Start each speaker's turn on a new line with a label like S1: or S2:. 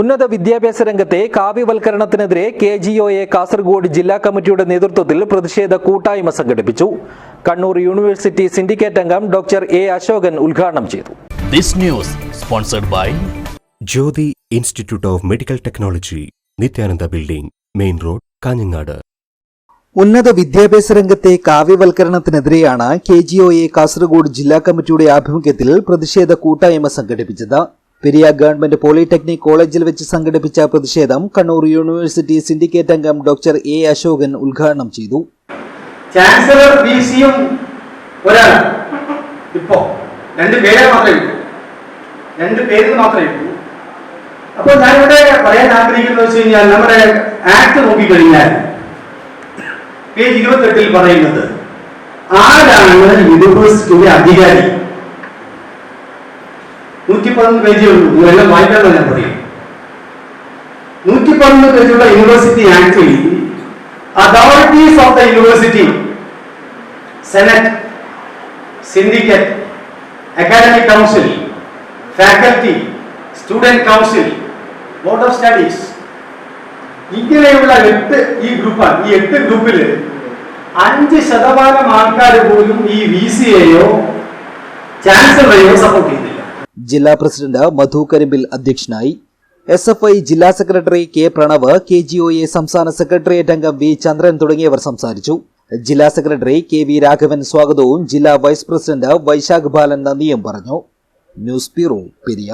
S1: ഉന്നത വിദ്യാഭ്യാസ രംഗത്തെ കാവ്യവൽക്കരണത്തിനെതിരെ K G O A Kasaragod ജില്ലാ കമ്മിറ്റിയുടെ നേതൃത്വത്തിൽ പ്രതിഷേധ കൂട്ടായ്മ സംഘടിപ്പിച്ചു. കണ്ണൂർ യൂണിവേഴ്സിറ്റി സിൻഡിക്കേറ്റ് അംഗം ഡോക്ടർ എ അശോകൻ ഉദ്ഘാടനം ചെയ്തു.
S2: This news sponsored by
S3: Jyothi institute of medical technology Nithyananda building main road Kanhangad.
S1: ഉന്നത വിദ്യാഭ്യാസ രംഗത്തെ കാവ്യവൽക്കരണത്തിനെതിരെയാണ് K G O A Kasaragod ജില്ലാ കമ്മിറ്റിയുടെ ആഭിമുഖ്യത്തിൽ പ്രതിഷേധ കൂട്ടായ്മ സംഘടിപ്പിച്ചത്. പെരിയ ഗവൺമെന്റ് പോളിടെക്നിക് കോളേജിൽ വെച്ച് സംഘടിപ്പിച്ച പ്രതിഷേധം കണ്ണൂർ യൂണിവേഴ്സിറ്റി സിൻഡിക്കേറ്റ് അംഗം ഡോക്ടർ എ അശോകൻ ഉദ്ഘാടനം ചെയ്തു.
S4: ചാൻസലർ പി സിയും ഒരാളാണ് ഇപ്പോ രണ്ട് പേരെ മാത്രമേ ഉള്ളൂ. രണ്ട് പേര് മാത്രമേ ഉള്ളൂ. അപ്പോൾ ഞാനിവിടെ പറയാൻ ആഗ്രഹിക്കുന്നത് വെച്ച് കഴിഞ്ഞാൽ നമ്മുടെ ആക്ട് നോക്കിക്കഴിഞ്ഞാൽ പേജ് ഇരുപത്തെട്ടിൽ പറയുന്നത് ആരാണ് യൂണിവേഴ്സിറ്റിയുടെ അധികാരി? നൂറ്റി പതിനൊന്ന് പേജേ ഉള്ളൂ. ഇതെല്ലാം വായിക്കാമെന്ന് ഞാൻ പറയും. നൂറ്റി പതിനൊന്ന് പേജുള്ള university actually authorities of the university senate syndicate academic council faculty student council board of studies ഇങ്ങനെയുള്ള എട്ട് ഈ ഗ്രൂപ്പാണ്. ഈ എട്ട് ഗ്രൂപ്പിൽ അഞ്ച് ശതമാനം ആൾക്കാർ പോലും ഈ വി സിയെയോ ചാൻസലറെയോ സപ്പോർട്ട്
S1: ജില്ലാ പ്രസിഡന്റ് മധു കരിമ്പിൽ അധ്യക്ഷനായി. എസ് എഫ് ഐ ജില്ലാ secretary K Pranav K G O A സംസ്ഥാന സെക്രട്ടേറിയറ്റ് അംഗം വി ചന്ദ്രൻ തുടങ്ങിയവർ സംസാരിച്ചു. ജില്ലാ സെക്രട്ടറി കെ വി രാഘവൻ സ്വാഗതവും ജില്ലാ വൈസ് പ്രസിഡന്റ് വൈശാഖ് ബാലൻ നന്ദിയും പറഞ്ഞു. News bureau Periya.